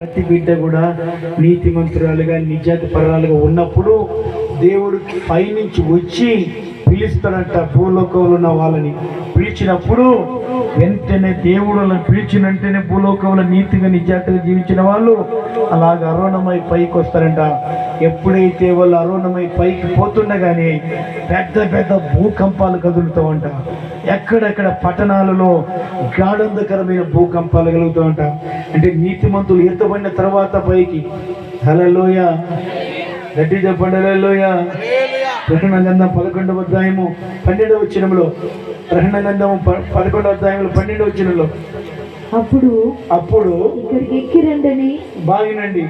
ప్రతి బిడ్డ కూడా నీతి మంత్రురాలుగా నిజాతి పరాలుగా ఉన్నప్పుడు దేవుడు పైనుంచి వచ్చి పిలుస్తాడంట భూలోకంలో ఉన్న వాళ్ళని. పిలిచినప్పుడు వెంటనే దేవుడు పిలిచినంటేనే పిలిచిన భూలోకంలో నీతిగా నిజాతిగా జీవించిన వాళ్ళు అలాగ అరుణమై పైకి వస్తారంట ఎప్పుడైతే వాళ్ళు అరుణమై పైకి పోతుండగానే పెద్ద పెద్ద భూకంపాలు కదులుతామంట ఎక్కడెక్కడ పట్టణాలలో గాఢంధకరమైన భూకంపాలు కలుగుతామంట అంటే నీతిమంతులు ఎత్తబడిన తర్వాత పైకి. హలలోయ గట్టి చెప్పండి హల్లెలూయ. ప్రకటన గ్రంథం పదకొండవ అధ్యాయము పన్నెండవ వచ్చినంలో ప్రకటన ప- పదకొండవ అధ్యాయంలో పన్నెండవ వచ్చినంలో అప్పుడు అప్పుడు ఇక్కడికి బాగినండి.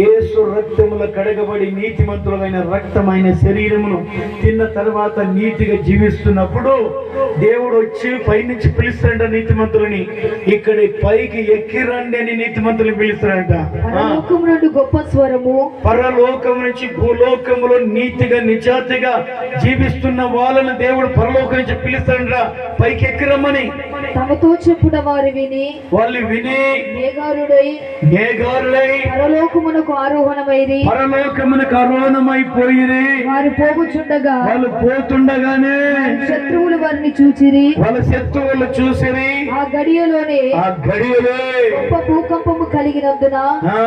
యేసు రక్తముల కడగబడి నీతిమంతులమైన రక్తమైన శరీరమును తిన్న తర్వాత నీతిగా జీవిస్తున్నప్పుడు దేవుడు వచ్చి పైనుంచి పిలుస్తాడంట నీతిమంతులని. ఇక్కడ పైకి ఎక్కి రండి అని నీతిమంతులు పిలుస్తాడంట. ఆ, పరలోకం నుండి గొప్ప స్వరము. పరలోకం నుంచి భూలోకములో నీతిగా నిజాతిగా జీవిస్తున్న వాళ్ళని దేవుడు పరలోకం నుంచి పిలుస్తాడంట. పైకి ఎక్కి రమ్మని. తమతో చెప్పుట వారు విని వాళ్ళు విని మేఘారుడై మేఘారులై పరలోకమునకు ఆరోహణమైరి. పరలోకమునకు అరుణమైపోయిరి వారు పోగుచుండగా వాళ్ళు పోతుండగానే శత్రువులు వారిని చూచిరి. వాళ్ళ శత్రువులు చూసిరి. ఆ గడియలోనే ఆ గడియలే గొప్ప భూకంపము కలిగినందున ఆ,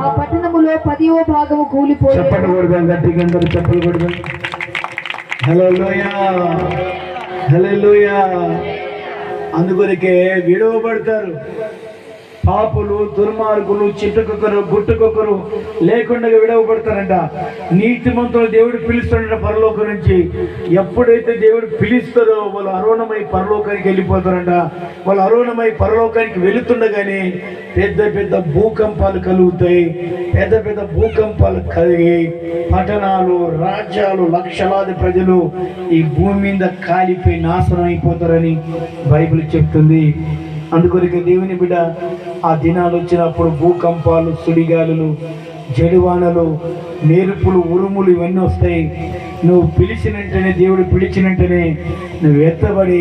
ఆ పట్టణములో పదివ భాగము కూలిపోయి చప్పట్లు కొడదాం గట్టిగా అందరూ చప్పలు కొడదాం. హలో లోయా హలో లోయా అందుకొరకే విడవబడతారు. పాపులు దుర్మార్గులు చిట్టుకొకరు గుట్టుకొకరు లేకుండా విడవబడతారంట. నీతిమంతులు దేవుడు పిలుస్తాడంట పరలోకం నుంచి. ఎప్పుడైతే దేవుడు పిలుస్తారో వాళ్ళు అరుణమై పరలోకానికి వెళ్ళిపోతారంట. వాళ్ళు అరుణమై పరలోకానికి వెళుతుండగానే పెద్ద పెద్ద భూకంపాలు కలుగుతాయి. పెద్ద పెద్ద భూకంపాలు కలిగి పట్టణాలు రాజ్యాలు లక్షలాది ప్రజలు ఈ భూమి మీద కాలిపోయి నాశనం అయిపోతారని బైబిల్ చెప్తుంది. అందుకొరకు దేవుని బిడ్డ ఆ దినాలు వచ్చినప్పుడు భూకంపాలు సుడిగాలులు జడివానలు నేర్పులు ఉరుములు ఇవన్నీ వస్తాయి. నువ్వు పిలిచిన వెంటనే దేవుడు పిలిచిన వెంటనే నువ్వు ఎత్తబడి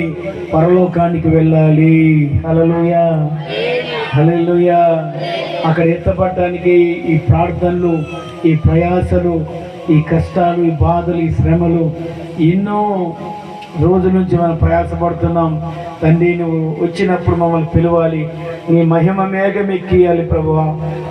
పరలోకానికి వెళ్ళాలి. హలలుయా హలలుయా అక్కడ ఎత్తపడటానికి ఈ ప్రార్థనలు ఈ ప్రయాసలు ఈ కష్టాలు ఈ బాధలు ఈ శ్రమలు ఎన్నో రోజు నుంచి మనం ప్రయాసపడుతున్నాం. తండ్రి నువ్వు వచ్చినప్పుడు మమ్మల్ని పిలవాలి. నీ మహిమ మేఘం ఎక్కియాలి ప్రభువా.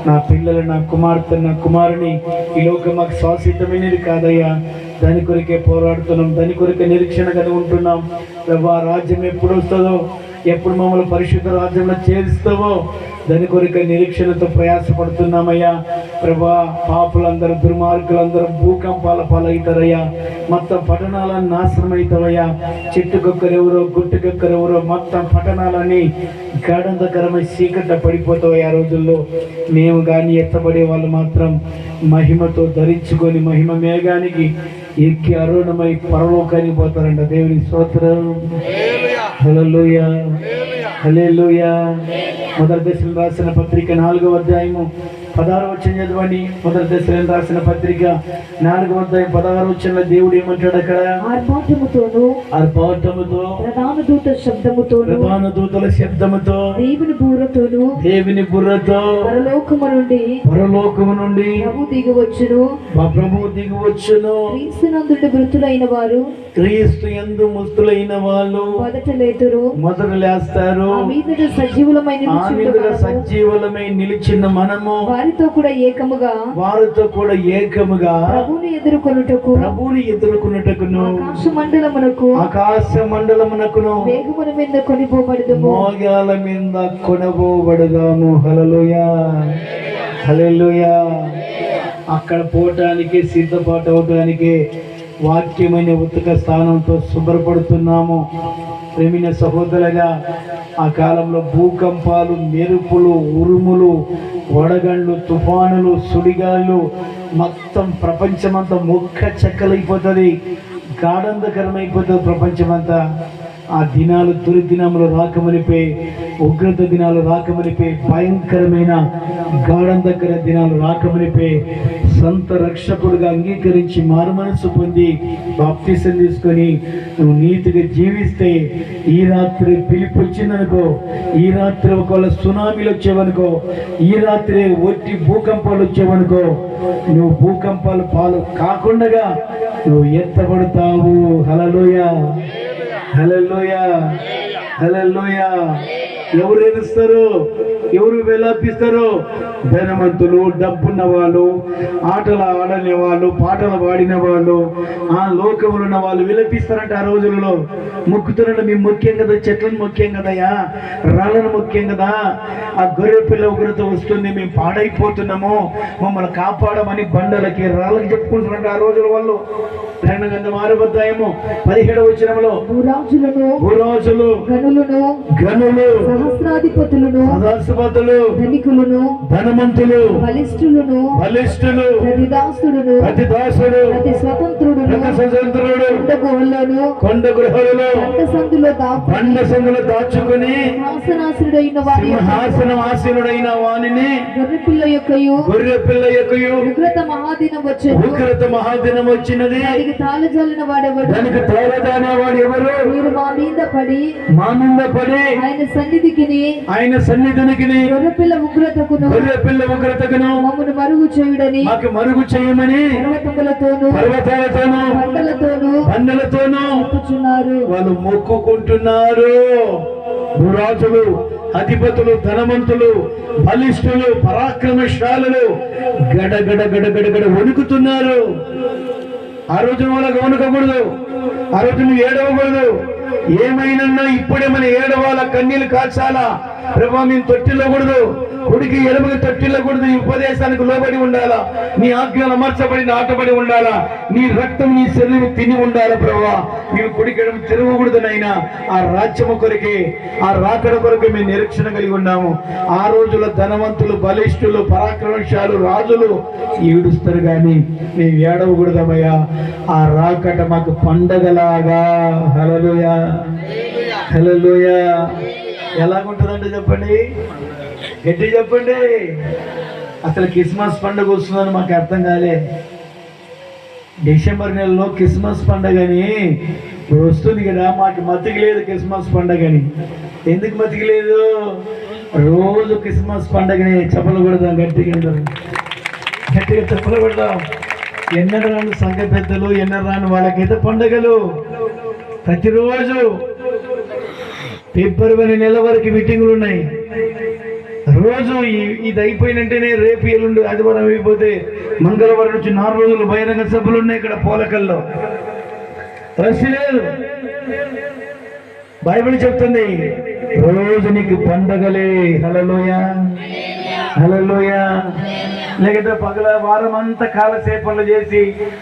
నా పిల్లలు నా కుమార్తె నా కుమారుని ఈ లోకం మాకు శాశ్వతమైనది కాదయ్యా. దాని కొరికే పోరాడుతున్నాం. దాని కొరికే నిరీక్షణ కలిగి ఉంటున్నాం ప్రభా రాజ్యం ఎప్పుడు వస్తుందో ఎప్పుడు మమ్మల్ని పరిశుద్ధ రాజ్యంలో చేరుస్తావో? దాని కొరకు నిరీక్షణతో ప్రయాసపడుతున్నామయ్యా. ప్రభా పాపులందరూ దుర్మార్గులందరూ భూకంపాల పాలవుతారయ్యా. మొత్తం పట్టణాలను నాశనం అవుతావయ్యా చెట్టుకొక్కరెవరో గుట్టుకొక్కరెవరో మొత్తం పట్టణాలని గాఢంధకరమై చీకట పడిపోతావు ఆ రోజుల్లో. మేము కానీ ఎత్తబడే వాళ్ళు మాత్రం మహిమతో ధరించుకొని మహిమ మేఘానికి ఎక్కి అరుణమై పరలోకానికి పోతారంట. దేవుని స్తోత్రం. హల్లెలూయా. హల్లెలూయా. మొదటి దశలో రాసిన పత్రిక నాలుగవ అధ్యాయము. పదహారు వచ్చిన చదవండి మొదటి దశలో రాసిన పత్రిక నాలుగవ అధ్యాయం పదహారు వచ్చిన దేవుడు ఏమంటాడు అక్కడ? ఆర్భాటముతోను ఆర్భాటముతో ప్రధాన దూత శబ్దముతోను ప్రధాన దూతల శబ్దముతో దేవుని బూరతోను దేవుని బుర్రతో పరలోకము నుండి పరలోకము నుండి ప్రభు దిగవచ్చును. మా ప్రభువు దిగివచ్చును. క్రీస్తునందుడి మృతులైన వారు క్రీస్తు ఎందు ముస్తులైన వాళ్ళు మొదట లేతురు లేస్తారు. మీదట ఆ మీద సజీవులమై నిలిచిన మనము వారితో కూడా ఏకముగా వారితో కూడా ఏకముగా ప్రభుని ఎదుర్కొనుటకు ప్రభువుని ఎదుర్కొనుటకును ఆకాశ మండలమునకు ఆకాశ మండలమునకును వేగమున మీద కొనిపోబడదుము. మోగాల మీద కొనబోబడదాము. హలలుయా హలలుయా అక్కడ పోవటానికి సిద్ధపాటవటానికి వాక్యమైన ఉత్తక స్థానంతో శుభ్రపడుతున్నాము. ప్రేమిన సహోదరుగా ఆ కాలంలో భూకంపాలు మెరుపులు ఉరుములు వడగండ్లు తుఫానులు సుడిగాళ్ళు మొత్తం ప్రపంచమంతా మొక్క చెక్కలైపోతుంది గాఢంధకరమైపోతుంది ప్రపంచమంతా. ఆ దినాలు తొలి దినములు రాకమనిపే ఉగ్రత దినాలు రాకమనిపే భయంకరమైన గాఢం దగ్గర దినాలు రాకమనిపే సొంత రక్షకుడుగా అంగీకరించి మారుమనస్సు పొంది బాప్తీసం తీసుకొని నువ్వు నీతిగా జీవిస్తే ఈ రాత్రి పిలుపు వచ్చిందనుకో ఈ రాత్రి ఒకవేళ సునామీలు వచ్చేవనుకో ఈ రాత్రి ఒట్టి భూకంపాలు వచ్చేవనుకో నువ్వు భూకంపాలు పాలు కాకుండా నువ్వు ఎత్తబడతావు. హలలోయ హలలోయ హలలోయ ఎవరు ఎదుస్తారు ఎవరు వెళ్ళపిస్తారు ధనవంతులు డబ్బున్న వాళ్ళు ఆటలు ఆడని వాళ్ళు పాటలు పాడిన వాళ్ళు ఆ లోకంలో ఉన్న వాళ్ళు విలపిస్తారంట ఆ రోజులలో. మొక్కుతున్న మేము ముఖ్యం కదా చెట్లను ముఖ్యం కదయ్యా? రాళ్ళను ముఖ్యం కదా? ఆ గొర్రె పిల్ల ఉగ్రత వస్తుంది మేము పాడైపోతున్నాము. మమ్మల్ని కాపాడమని బండలకి రాళ్ళకి చెప్పుకుంటున్నారంట ఆ రోజుల వాళ్ళు. ప్రయాణ గంధం ఆరుబద్దాయము పదిహేడవ వచ్చినంలో భూరాజులను భూరాజులు గనులను గనులు సహస్రాధిపతులను ధనికులను ధనవంతులు బలిష్ఠులను బలిష్ఠులు ప్రతిదాసుడును ప్రతి దాసుడు ప్రతి స్వతంత్రుడును ప్రతి స్వతంత్రుడు ఉండగోళ్ళను కొండ గృహలలో పంట సందులో దాపు బండ సంగులు దాచుకుని సింహాసనాసురుడైన వారి యొక్క సింహాసనం ఆసీనుడైన వానిని గొర్రెపిల్ల యొక్కయు గొర్రె పిల్ల యొక్కయు ఉగ్రత మహాదినం వచ్చేది ఉగ్రత మహాదినం వచ్చినది. దానికి తాళజల్లిన వాడెవడు దానికి తోలదానే వాడు ఎవరు మీరు మా మీద పడి మా మీద పడి ఆయన సన్నిధికిని ఆయన సన్నిధినికి గొర్రెపిల్ల ఉగ్రతకును గొర్రె పిల్ల ఉగ్రతకును మమ్మను మరుగు చేయుడని. మాకు మరుగు చేయమని పర్వతములతోనూ పర్వతాలతోనూ పంటలతోనూ చెప్పుచున్నారు వాళ్ళు మొక్కుకుంటున్నారు. భూరాజులు అధిపతులు ధనవంతులు బలిష్ఠులు పరాక్రమశాలులు గడ గడ గడ గడ గడ వణుకుతున్నారు. ఆ రోజు వాళ్ళకి వణుకకూడదు. ఆ రోజు నువ్వు ఏడవకూడదు. ఏమైనా ఇప్పుడే మన ఏడవాల కన్నీళ్ళు కాల్చాలా? ప్రభా మేము తొట్టిల్లకూడదు. కుడికి ఎడమకి తొట్టిల్లకూడదు. నీ ఉపదేశానికి లోబడి ఉండాలా? నీ ఆజ్ఞలు అమర్చబడి నాటబడి ఉండాలా? నీ రక్తం నీ శరీరం తిని ఉండాలా ప్రభా? మేము కుడికి ఎడమ తిరగకూడదు నైనా ఆ రాజ్యము కొరకే ఆ రాకడ కొరకు మేము నిరీక్షణ కలిగి ఉన్నాము. ఆ రోజుల ధనవంతులు బలిష్ఠులు పరాక్రమశాలు రాజులు ఏడుస్తారు కానీ మేము ఏడవకూడదమయ్యా ఆ రాకట మాకు పండగలాగా. హలలుయా హలలుయా ఎలాగుంటుందంటే చెప్పండి? గట్టి చెప్పండి. అసలు క్రిస్మస్ పండుగ వస్తుందని మాకు అర్థం కాలే. డిసెంబర్ నెలలో క్రిస్మస్ పండగని వస్తుంది కదా మాకు మతికి లేదు క్రిస్మస్ పండగని. ఎందుకు మతికి లేదు రోజు క్రిస్మస్ పండగని చెప్పలు కొడదాం గట్టిగా గట్టిగా చెప్పలు కొడదాం. ఎన్నడ రాని సంఘ పెద్దలు ఎన్నడ వాళ్ళకైతే పండగలు. ప్రతిరోజు ఫిబ్రవరి నెల వరకు మీటింగులు ఉన్నాయి. రోజు ఇది అయిపోయినంటేనే రేపు ఎల్లుండి ఆదివారం అయిపోతే మంగళవారం నుంచి నాలుగు రోజులు బహిరంగ సభలు ఉన్నాయి ఇక్కడ పోలకల్లో. రష్ లేదు. బైబిల్ చెప్తుంది రోజు నీకు పండగలే. హలలోయ హలలోయ లేకపోతే పగల వారం అంతా కాలసేపలు చేసి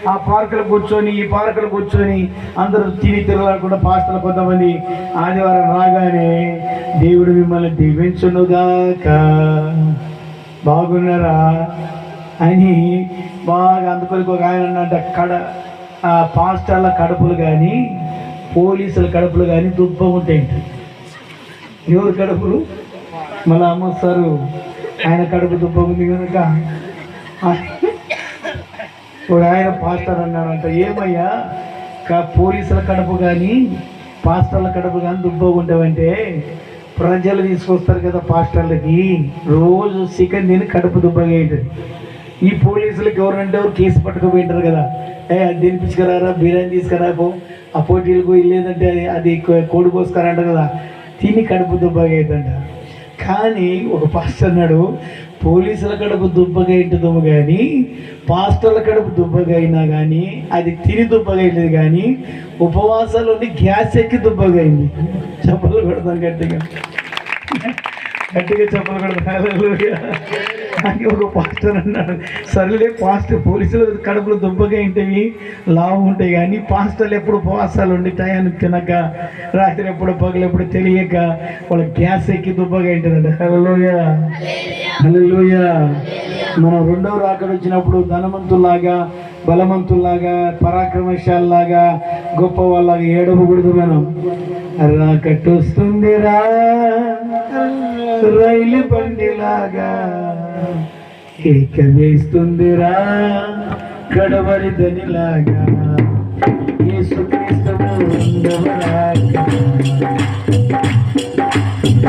ఆ పార్కులు కూర్చొని ఈ పార్కులు కూర్చొని అందరూ తిని తిరగకుండా పాస్టర్లు కొంతమంది ఆదివారం రాగానే దేవుడు మిమ్మల్ని దీవించునుగాక. బాగున్నారా? అని బాగా అందుకొరకు ఒక ఆయన అన్నట్ట కడ ఆ పాస్టర్ల కడుపులు కానీ పోలీసుల కడుపులు కానీ దుబ్బ ఉంటాయి ఎవరు కడుపులు? మళ్ళీ అమ్మస్తారు ఆయన కడుపు దుబ్బ ఉంది కనుక. ఇప్పుడు ఆయన పాస్టర్ అన్నాడంట ఏమయ్యా? కా పోలీసుల కడుపు కానీ పాస్టర్ల కడుపు కానీ దుబ్బ ప్రజలు తీసుకొస్తారు కదా పాస్టర్లకి రోజు చికెన్ తిని కడుపు దుబ్బగా అవుతుంది ఈ పోలీసులు గవర్నమెంట్ ఎవరు కేసు పట్టుకుపోయింటారు కదా. ఏ అది తినిపించుకురారా? బిర్యానీ తీసుకురా పో. ఆ పోటీలకు వెళ్ళేదంటే అది- అది కోడి కోసుకురంట కదా. తిని కడుపు దుబ్బగా అవుతుంట కానీ ఒక పాస్టర్ అన్నాడు పోలీసుల కడుపు దుబ్బగా అవుతుందేమో కానీ పాస్టర్ల కడుపు దుబ్బగా అయినా కానీ అది తిని దుబ్బగా అవుతుంది కానీ ఉపవాసాలు గ్యాస్ ఎక్కి దుబ్బగా అయింది. చెప్పలు కొడతాం గట్టిగా. గట్టిగా చెప్పలు కొడతాం అని ఒక పాస్టర్ అన్నాడు. సరేలే పాస్టర్ పోలీసులు కడుపులో దుబ్బగా ఉంటాయి లావు ఉంటాయి కానీ పాస్టర్లు ఎప్పుడు ఉపవాసాలు ఉండి టయానికి తినక రాత్రి ఎప్పుడు పగలు ఎప్పుడు తెలియక వాళ్ళ గ్యాస్ ఎక్కి దుబ్బగా ఉంటుందండి హలోయ హలోయా మనం రెండవ రాకడ వచ్చినప్పుడు ధనవంతుల్లాగా బలవంతుల్లాగా పరాక్రమశాలలాగా గొప్ప వాళ్ళగా ఏడవకూడదు మనం రాకట్టొస్తుందిరా రైలు బండిలాగా కేక వేస్తుందిరా గడవరి దనిలాగా యేసుక్రీస్తువు ఉండవరాగా.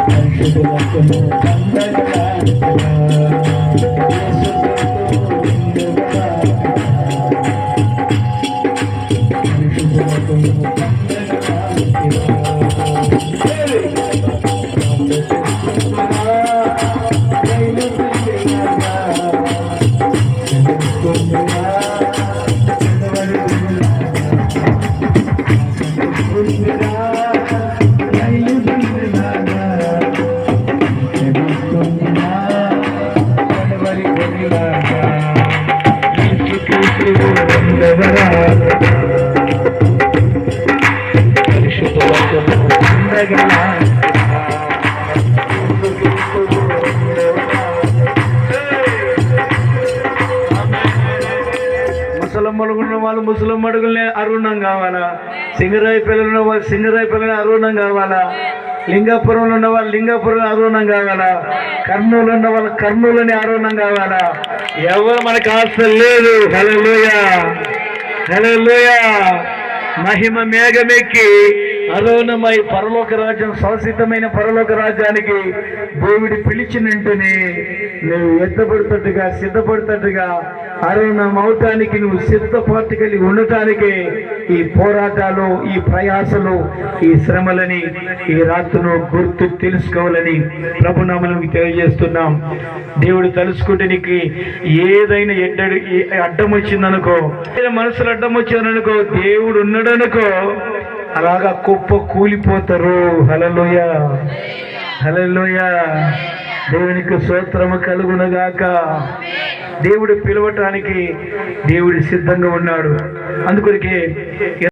పరిశుద్ధులకు పండగలాగా. ముసలం వాళ్ళు ముసలం అడుగులనే అరుణం కావాలా? సింగరాయి పిల్లలు ఉన్న వాళ్ళు సింగరాయి పిల్లలు అరుణం కావాలా? లింగాపురంలో ఉన్న వాళ్ళు లింగాపురం అరుణం కావాలా? కర్నూలు ఉన్న వాళ్ళు కర్నూలుని అరుణం కావాలా? ఎవరు మనకు అవసరం లేదు. గలే లోయ మహిమ మేఘమెక్కి. అలోనమై పరలోక రాజ్యం శాశ్వతమైన పరలోక రాజ్యానికి దేవుడి పిలిచినంటనే నువ్వు ఎత్తపడుతట్టుగా సిద్ధపడుతట్టుగా అరుణం అవటానికి నువ్వు సిద్ధపాటు కలిగి ఉండటానికే ఈ పోరాటాలు ఈ ప్రయాసలు ఈ శ్రమలని ఈ రాత్రును గుర్తు తెలుసుకోవాలని ప్రభునామలకు తెలియజేస్తున్నాం. దేవుడు తలుసుకుంటే నీకు ఏదైనా ఎడ్డడు అడ్డం వచ్చిందనుకో మనసులు అడ్డం వచ్చిందనుకో దేవుడు ఉన్నాడనుకో అలాగా కుప్ప కూలిపోతారు. హలలోయ హలలోయ దేవునికి స్తోత్రము కలుగునగాక. దేవుడు పిలవటానికి దేవుడు సిద్ధంగా ఉన్నాడు. అందుకొరికే